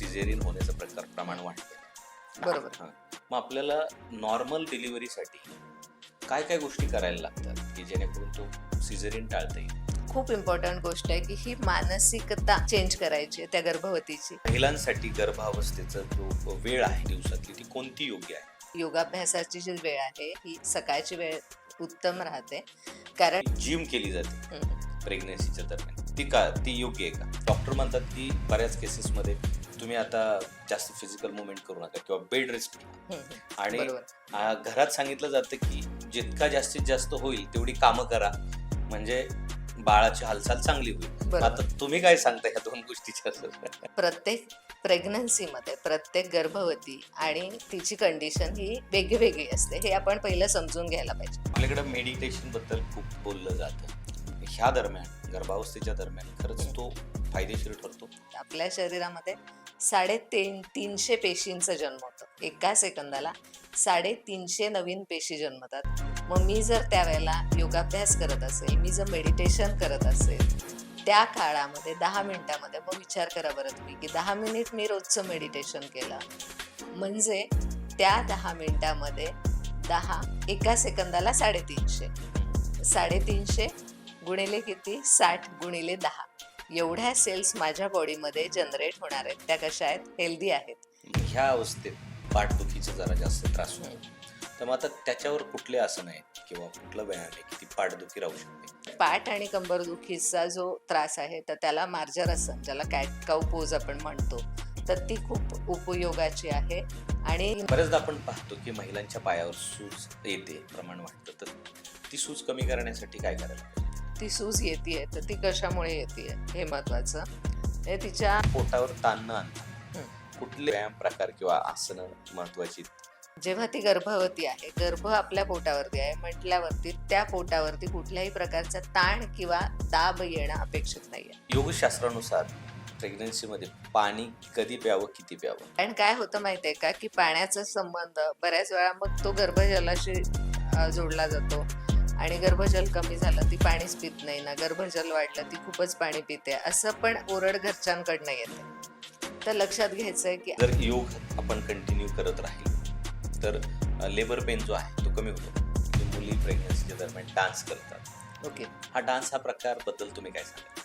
Caesarean होण्याचं प्रकार प्रमाण वाढतं बरोबर. हां. मग आपल्याला नॉर्मल डिलिव्हरीसाठी काय काय गोष्टी करायला लागतात की जेणेकरून तो सिझेरियन टाळता येईल? खूप इम्पॉर्टंट गोष्ट आहे की ही मानसिकता चेंज करायची आहे त्या गर्भवतीची. महिलांसाठी गर्भावस्थेचा जो वेळ आहे दिवसातली ती कोणती योग्य आहे? योगाभ्यासाची जी वेळ आहे ही सकाळची वेळ उत्तम राहते. कारण जिम केली जाते. हम्म, प्रेग्नेन्सीच्या दरम्यान. ती का ती योग्य आहे का? डॉक्टर म्हणतात की बऱ्याच केसेसमध्ये तुम्ही आता जास्त फिजिकल मुवमेंट करू नका किंवा बेड रेस्ट आणि आ, घरात सांगितलं जातं की जितका जास्तीत जास्त होईल तेवढी कामं करा. म्हणजे बाळाची हालचाल चांगली होईल. बरोबर. आता तुम्ही काय सांगता या दोन गोष्टीच्या प्रत्येक प्रेग्नन्सीमध्ये प्रत्येक गर्भवती आणि तिची कंडिशन ही वेगळी वेगळी असते. हे आपण पहिलं समजून घ्यायला पाहिजे. आपल्याकडे मेडिटेशनबद्दल खूप बोललं जातं. ह्या दरम्यान गर्भावस्थेच्या दरम्यान खरंच तो फायदेशीर ठरतो. आपल्या शरीरामध्ये साडेतीन तीनशे पेशींचा जन्म होतो. एका सेकंदाला साडेतीनशे नवीन पेशी जन्मतात. मग मी जर त्यावेळेला योगाभ्यास करत असेल मी जर मेडिटेशन करत असेल त्या काळामध्ये दहा मिनिटामध्ये मग विचार करा बरं तुम्ही की दहा मिनिट मी रोजचं मेडिटेशन केलं. म्हणजे त्या दहा मिनिटामध्ये दहा एका सेकंदाला साडेतीनशे. साडेतीनशे गुणिले किती? साठ गुणिले दहा. एवढ्या सेल्स माझ्या बॉडीमध्ये जनरेट होणार आहेत त्या कशा आहेत? हेल्दी आहेत. ह्या अवस्थेत पाठदुखीचा जरा जास्त त्रास होतो. तर मग आता त्याच्यावर कुठले आसन आहेत किंवा कुठला व्यायाम आहे की ती पाठदुखी राहू शकते? पाठ आणि कंबरदुखीचा जो त्रास आहे तर त्याला मार्जर आसन ज्याला कॅट काऊ पोज आपण म्हणतो तर ती खूप उपयोगाची आहे. आणि बऱ्याचदा आपण पाहतो की महिलांच्या पायावर सूज येते प्रमाण वाटतं तर ती सूज कमी करण्यासाठी काय करायला? ती सूज येते तर ती कशामुळे येते हे महत्वाचं. हे तिच्या पोटावर ताण न आणता. कुठले व्यायाम प्रकार किंवा आसनं महत्वाची? जेव्हा ती गर्भवती आहे गर्भ आपल्या पोटावरती आहे म्हटल्यावरती त्या पोटावरती कुठल्याही प्रकारचा ताण किंवा दाब येणं अपेक्षित नाहीये. योगशास्त्रानुसार प्रेग्नन्सीमध्ये पाणी कधी प्यावं किती प्यावं? कारण काय होतं माहितीये का की पाण्याचा संबंध बऱ्याच वेळा मग तो गर्भजलाशी जोडला जातो. आणि गर्भजल कमी झालं ती पाणीच पित नाही ना. गर्भजल वाढलं ती खूपच पाणी पिते. असं पण ओरड घरच्यांकडनं येते. तर लक्षात घ्यायचंय की जर योग आपण कंटिन्यू करत राहील तर लेबर पेन जो आहे तो कमी होतो. मुली प्रेग्नन्सीच्या दरम्यान डान्स करतात. ओके. हा डान्स हा प्रकारबद्दल तुम्ही काय सांगा